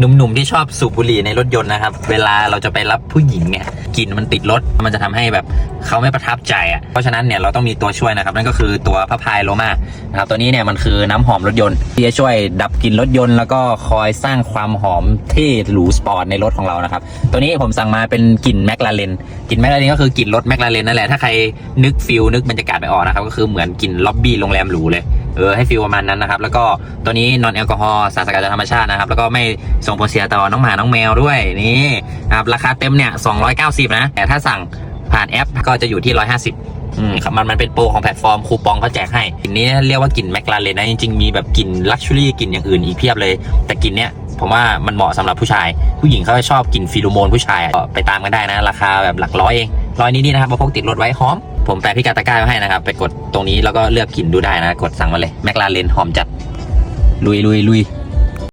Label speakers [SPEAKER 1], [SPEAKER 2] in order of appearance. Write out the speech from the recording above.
[SPEAKER 1] หนุ่มๆที่ชอบสูบบุหรี่ในรถยนต์นะครับ เวลาเราจะไปรับผู้หญิงเนี่ยกลิ่นมันติดรถ มันจะทำให้แบบเขาไม่ประทับใจอะ เพราะฉะนั้นเนี่ยเราต้องมีตัวช่วยนะครับ นั่นก็คือตัวพระพายโลมานะครับ ตัวนี้เนี่ยมันคือน้ำหอมรถยนต์ที่จะช่วยดับกลิ่นรถยนต์แล้วก็คอยสร้างความหอมเท่หรูสปอร์ตในรถของเรานะครับ ตัวนี้ผมสั่งมาเป็นกลิ่นแมคลาเรนกลิ่นแมคลาเรนก็คือกลิ่นรถแมคลาเรนนั่นแหละ ถ้าใครนึกฟิลนึกบรรยากาศไม่ออกนะครับ ก็คือเหมือนกลิ่นล็อบบี้โรงแรมหรูเลย เออให้ฟิลประมาณนั้นนะครับ แล้วก็ตัวนี้นอนแอลกอฮอล์สารสกัดจากธรรมชาตินะครับ แล้วก็ไม่ส่งผลเสียต่อน้องหมาน้องแมวด้วยนี่ครับราคาเต็มเนี่ย290 นะ แต่ถ้าสั่งผ่านแอปก็จะอยู่ที่ 150อืมครับมันมันเป็นโปรของแพลตฟอร์มคูปองเขาแจกให้กลิ่นนี้เรียกว่ากลิ่นแมคลาเรนนะจริงๆมีแบบกลิ่นลักชัวรี่กลิ่นอย่างอื่นอีกเพียบเลย แต่กลิ่นเนี้ยผมว่ามันเหมาะสำหรับผู้ชาย ผู้หญิงเขาชอบกลิ่นฟีโรโมนผู้ชายก็ไปตามกันได้นะ ราคาแบบหลักร้อยเองร้อยนิดๆนะครับมาพกติดรถไว้หอม ผมแปะพิกัดตะกร้าไว้ให้นะครับ ไปกดตรงนี้แล้วก็เลือกกลิ่นดูได้นะ กดสั่งมาเลยแมคลาเรนหอมจัดลุยลุยลุย